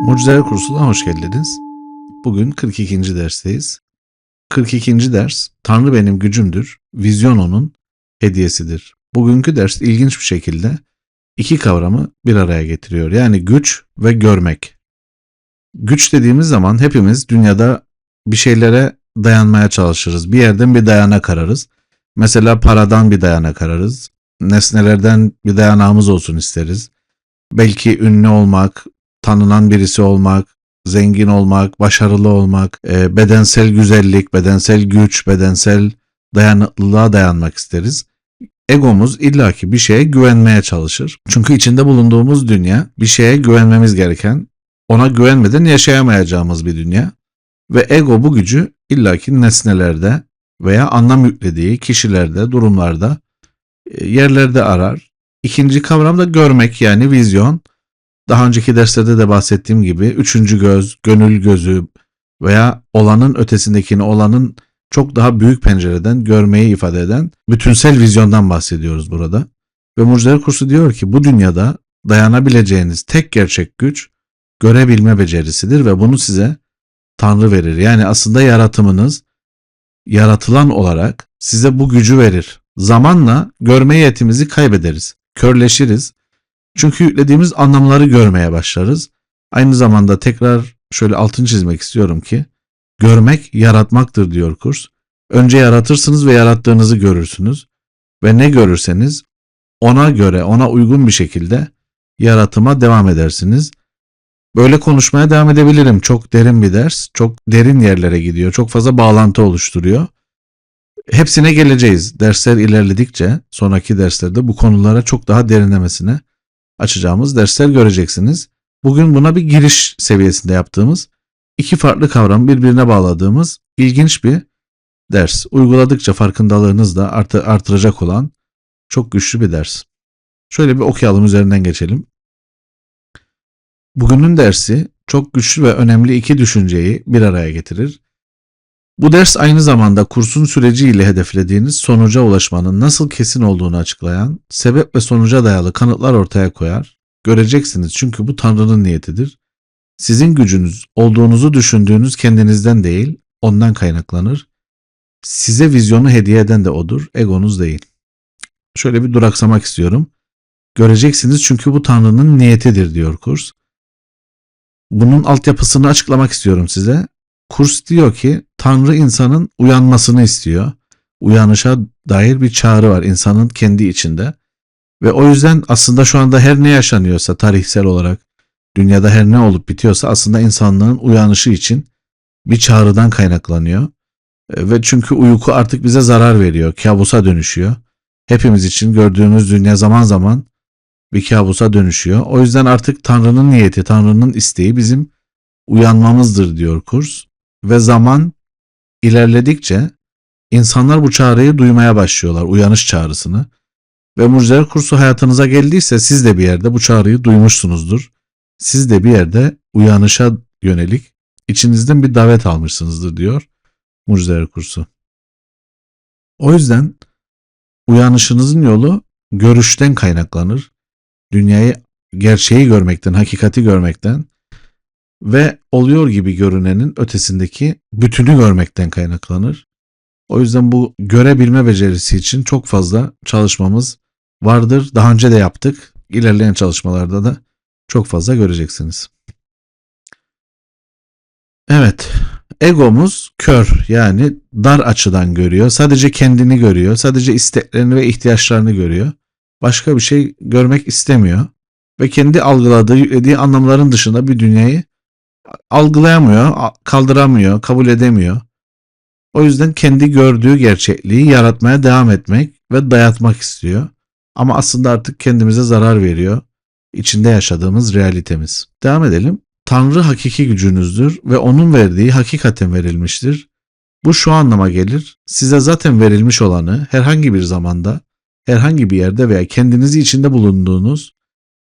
Mucizeler Kursu'na hoş geldiniz. Bugün 42. dersteyiz. 42. ders Tanrı benim gücümdür, vizyon onun hediyesidir. Bugünkü ders ilginç bir şekilde iki kavramı bir araya getiriyor. Yani güç ve görmek. Güç dediğimiz zaman hepimiz dünyada bir şeylere dayanmaya çalışırız. Bir yerden bir dayanak ararız. Mesela paradan bir dayanak ararız. Nesnelerden bir dayanağımız olsun isteriz. Belki ünlü olmak, tanınan birisi olmak, zengin olmak, başarılı olmak, e, bedensel güzellik, bedensel güç, bedensel dayanıklılığa dayanmak isteriz. Egomuz illaki bir şeye güvenmeye çalışır. Çünkü içinde bulunduğumuz dünya bir şeye güvenmemiz gereken, ona güvenmeden yaşayamayacağımız bir dünya. Ve ego bu gücü illaki nesnelerde veya anlam yüklediği kişilerde, durumlarda, e, yerlerde arar. İkinci kavram da görmek yani vizyon. Daha önceki derslerde de bahsettiğim gibi üçüncü göz, gönül gözü veya olanın ötesindekini olanın çok daha büyük pencereden görmeyi ifade eden bütünsel vizyondan bahsediyoruz burada. Ve Mucizeler Kursu diyor ki bu dünyada dayanabileceğiniz tek gerçek güç görebilme becerisidir ve bunu size Tanrı verir. Yani aslında yaratımınız yaratılan olarak size bu gücü verir. Zamanla görme yetimizi kaybederiz, körleşiriz. Çünkü yüklediğimiz anlamları görmeye başlarız. Aynı zamanda tekrar şöyle altın çizmek istiyorum ki görmek yaratmaktır diyor kurs. Önce yaratırsınız ve yarattığınızı görürsünüz ve ne görürseniz ona göre, ona uygun bir şekilde yaratıma devam edersiniz. Böyle konuşmaya devam edebilirim. Çok derin bir ders, çok derin yerlere gidiyor, çok fazla bağlantı oluşturuyor. Hepsine geleceğiz. Dersler ilerledikçe sonraki derslerde bu konulara çok daha derinlemesine açacağımız dersler göreceksiniz. Bugün buna bir giriş seviyesinde yaptığımız iki farklı kavram birbirine bağladığımız ilginç bir ders. Uyguladıkça farkındalığınız da artı, artıracak olan çok güçlü bir ders. Şöyle bir okuyalım üzerinden geçelim. Bugünün dersi çok güçlü ve önemli iki düşünceyi bir araya getirir. Bu ders aynı zamanda kursun süreciyle hedeflediğiniz sonuca ulaşmanın nasıl kesin olduğunu açıklayan, sebep ve sonuca dayalı kanıtlar ortaya koyar. Göreceksiniz çünkü bu Tanrı'nın niyetidir. Sizin gücünüz olduğunuzu düşündüğünüz kendinizden değil, ondan kaynaklanır. Size vizyonu hediye eden de odur, egonuz değil. Şöyle bir duraksamak istiyorum. Göreceksiniz çünkü bu Tanrı'nın niyetidir diyor kurs. Bunun altyapısını açıklamak istiyorum size. Kurs diyor ki Tanrı insanın uyanmasını istiyor. Uyanışa dair bir çağrı var insanın kendi içinde. Ve o yüzden aslında şu anda her ne yaşanıyorsa tarihsel olarak dünyada her ne olup bitiyorsa aslında insanlığın uyanışı için bir çağrıdan kaynaklanıyor. E, Ve çünkü uyku artık bize zarar veriyor, kabusa dönüşüyor. Hepimiz için gördüğümüz dünya zaman zaman bir kabusa dönüşüyor. O yüzden artık Tanrı'nın niyeti, Tanrı'nın isteği bizim uyanmamızdır diyor kurs. Ve zaman ilerledikçe insanlar bu çağrıyı duymaya başlıyorlar, uyanış çağrısını. Ve mucizeler kursu hayatınıza geldiyse siz de bir yerde bu çağrıyı duymuşsunuzdur. Siz de bir yerde uyanışa yönelik içinizden bir davet almışsınızdır diyor mucizeler kursu. O yüzden uyanışınızın yolu görüşten kaynaklanır. Dünyayı, gerçeği görmekten, hakikati görmekten ve oluyor gibi görünenin ötesindeki bütünü görmekten kaynaklanır. O yüzden bu görebilme becerisi için çok fazla çalışmamız vardır. Daha önce de yaptık. İlerleyen çalışmalarda da çok fazla göreceksiniz. Evet, egomuz kör yani dar açıdan görüyor. Sadece kendini görüyor. Sadece isteklerini ve ihtiyaçlarını görüyor. Başka bir şey görmek istemiyor. Ve kendi algıladığı, yüklediği anlamların dışında bir dünyayı algılayamıyor, kaldıramıyor, kabul edemiyor. O yüzden kendi gördüğü gerçekliği yaratmaya devam etmek ve dayatmak istiyor. Ama aslında artık kendimize zarar veriyor. İçinde yaşadığımız realitemiz. Devam edelim. Tanrı hakiki gücünüzdür ve onun verdiği hakikaten verilmiştir. Bu şu anlama gelir. Size zaten verilmiş olanı herhangi bir zamanda, herhangi bir yerde veya kendinizi içinde bulunduğunuz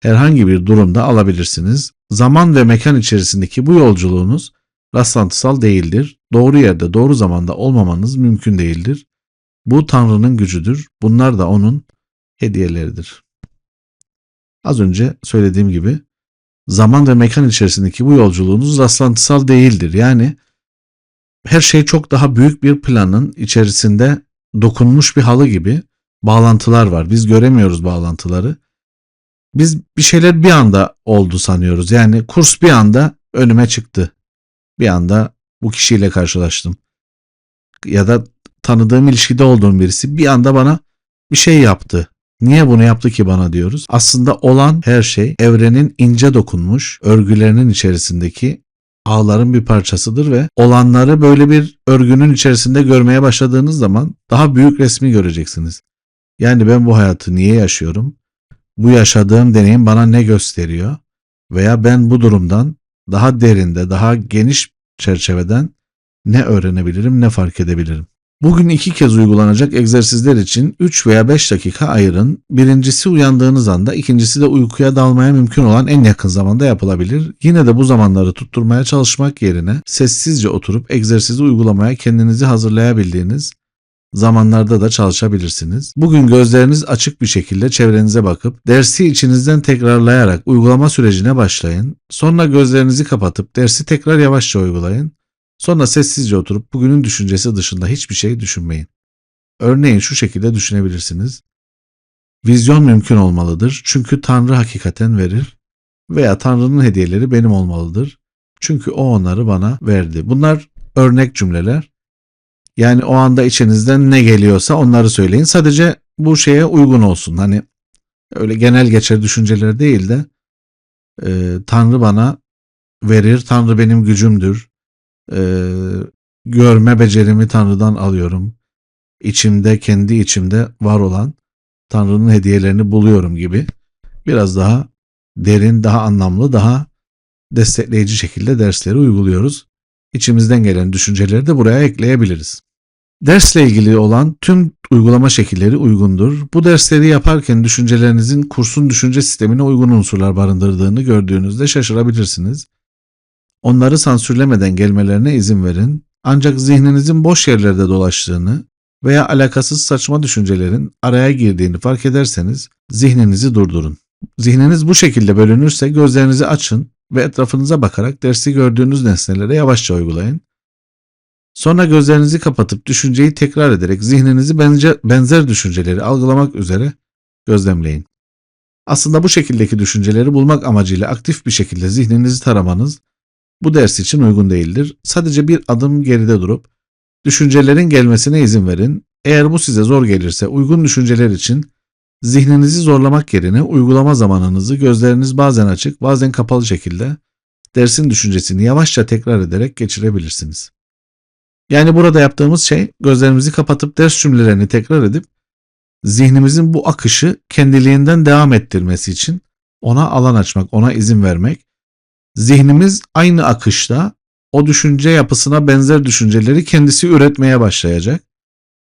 herhangi bir durumda alabilirsiniz. Zaman ve mekan içerisindeki bu yolculuğunuz rastlantısal değildir. Doğru yerde, doğru zamanda olmamanız mümkün değildir. Bu Tanrı'nın gücüdür. Bunlar da onun hediyeleridir. Az önce söylediğim gibi zaman ve mekan içerisindeki bu yolculuğunuz rastlantısal değildir. Yani her şey çok daha büyük bir planın içerisinde dokunmuş bir halı gibi bağlantılar var. Biz göremiyoruz bağlantıları. Biz bir şeyler bir anda oldu sanıyoruz. Yani kurs bir anda önüme çıktı. Bir anda bu kişiyle karşılaştım. Ya da tanıdığım ilişkide olduğum birisi bir anda bana bir şey yaptı. Niye bunu yaptı ki bana diyoruz. Aslında olan her şey evrenin ince dokunmuş örgülerinin içerisindeki ağların bir parçasıdır ve olanları böyle bir örgünün içerisinde görmeye başladığınız zaman daha büyük resmi göreceksiniz. Yani ben bu hayatı niye yaşıyorum? Bu yaşadığım deneyim bana ne gösteriyor? Veya ben bu durumdan daha derinde, daha geniş çerçeveden ne öğrenebilirim, ne fark edebilirim? Bugün iki kez uygulanacak egzersizler için 3 veya 5 dakika ayırın. Birincisi uyandığınız anda, ikincisi de uykuya dalmaya mümkün olan en yakın zamanda yapılabilir. Yine de bu zamanları tutturmaya çalışmak yerine sessizce oturup egzersizi uygulamaya kendinizi hazırlayabildiğiniz zamanlarda da çalışabilirsiniz. Bugün gözleriniz açık bir şekilde çevrenize bakıp dersi içinizden tekrarlayarak uygulama sürecine başlayın. Sonra gözlerinizi kapatıp dersi tekrar yavaşça uygulayın. Sonra sessizce oturup bugünün düşüncesi dışında hiçbir şey düşünmeyin. Örneğin şu şekilde düşünebilirsiniz. Vizyon mümkün olmalıdır çünkü Tanrı hakikaten verir veya Tanrı'nın hediyeleri benim olmalıdır. Çünkü o onları bana verdi. Bunlar örnek cümleler. Yani o anda içinizden ne geliyorsa onları söyleyin. Sadece bu şeye uygun olsun. Hani öyle genel geçer düşünceler değil de e, Tanrı bana verir, Tanrı benim gücümdür. E, görme becerimi Tanrı'dan alıyorum. İçimde, kendi içimde var olan Tanrı'nın hediyelerini buluyorum gibi. Biraz daha derin, daha anlamlı, daha destekleyici şekilde dersleri uyguluyoruz. İçimizden gelen düşünceleri de buraya ekleyebiliriz. Dersle ilgili olan tüm uygulama şekilleri uygundur. Bu dersleri yaparken düşüncelerinizin kursun düşünce sistemine uygun unsurlar barındırdığını gördüğünüzde şaşırabilirsiniz. Onları sansürlemeden gelmelerine izin verin. Ancak zihninizin boş yerlerde dolaştığını veya alakasız saçma düşüncelerin araya girdiğini fark ederseniz zihninizi durdurun. Zihniniz bu şekilde bölünürse gözlerinizi açın ve etrafınıza bakarak dersi gördüğünüz nesnelere yavaşça uygulayın. Sonra gözlerinizi kapatıp düşünceyi tekrar ederek zihninizi benzer, düşünceleri algılamak üzere gözlemleyin. Aslında bu şekildeki düşünceleri bulmak amacıyla aktif bir şekilde zihninizi taramanız bu ders için uygun değildir. Sadece bir adım geride durup düşüncelerin gelmesine izin verin. Eğer bu size zor gelirse uygun düşünceler için zihninizi zorlamak yerine uygulama zamanınızı gözleriniz bazen açık bazen kapalı şekilde dersin düşüncesini yavaşça tekrar ederek geçirebilirsiniz. Yani burada yaptığımız şey gözlerimizi kapatıp ders cümlelerini tekrar edip zihnimizin bu akışı kendiliğinden devam ettirmesi için ona alan açmak, ona izin vermek. Zihnimiz aynı akışta o düşünce yapısına benzer düşünceleri kendisi üretmeye başlayacak.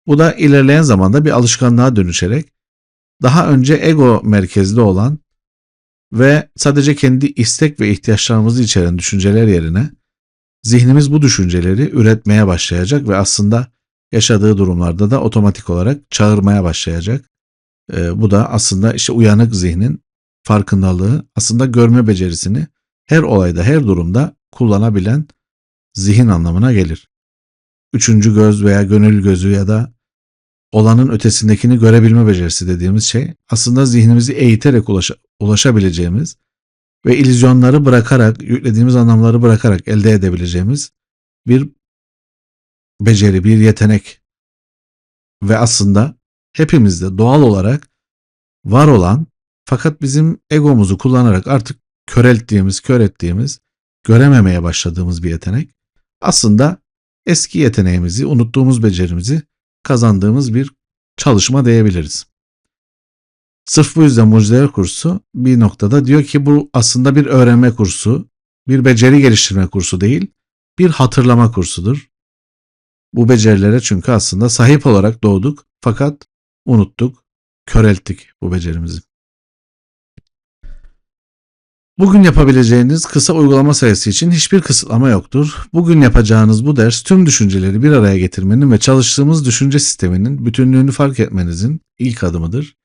Bu da ilerleyen zamanda bir alışkanlığa dönüşerek daha önce ego merkezli olan ve sadece kendi istek ve ihtiyaçlarımızı içeren düşünceler yerine zihnimiz bu düşünceleri üretmeye başlayacak ve aslında yaşadığı durumlarda da otomatik olarak çağırmaya başlayacak. Ee, bu da aslında işte uyanık zihnin farkındalığı, aslında görme becerisini her olayda, her durumda kullanabilen zihin anlamına gelir. Üçüncü göz veya gönül gözü ya da olanın ötesindekini görebilme becerisi dediğimiz şey aslında zihnimizi eğiterek ulaşa, ulaşabileceğimiz ve illüzyonları bırakarak, yüklediğimiz anlamları bırakarak elde edebileceğimiz bir beceri, bir yetenek ve aslında hepimizde doğal olarak var olan fakat bizim egomuzu kullanarak artık körelttiğimiz, kör ettiğimiz, görememeye başladığımız bir yetenek. Aslında eski yeteneğimizi, unuttuğumuz becerimizi kazandığımız bir çalışma diyebiliriz. Sırf bu yüzden mucizeler kursu bir noktada diyor ki bu aslında bir öğrenme kursu, bir beceri geliştirme kursu değil, bir hatırlama kursudur. Bu becerilere çünkü aslında sahip olarak doğduk fakat unuttuk, körelttik bu becerimizi. Bugün yapabileceğiniz kısa uygulama sayısı için hiçbir kısıtlama yoktur. Bugün yapacağınız bu ders tüm düşünceleri bir araya getirmenin ve çalıştığımız düşünce sisteminin bütünlüğünü fark etmenizin ilk adımıdır.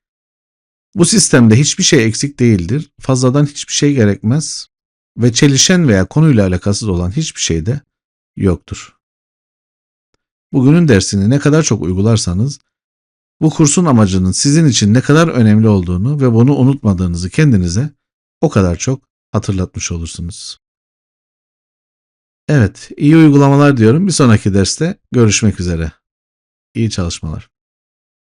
Bu sistemde hiçbir şey eksik değildir. Fazladan hiçbir şey gerekmez. ve çelişen veya konuyla alakasız olan hiçbir şey de yoktur. Bugünün dersini ne kadar çok uygularsanız bu kursun amacının sizin için ne kadar önemli olduğunu ve bunu unutmadığınızı kendinize o kadar çok hatırlatmış olursunuz. Evet, iyi uygulamalar diyorum. Bir sonraki derste görüşmek üzere. İyi çalışmalar.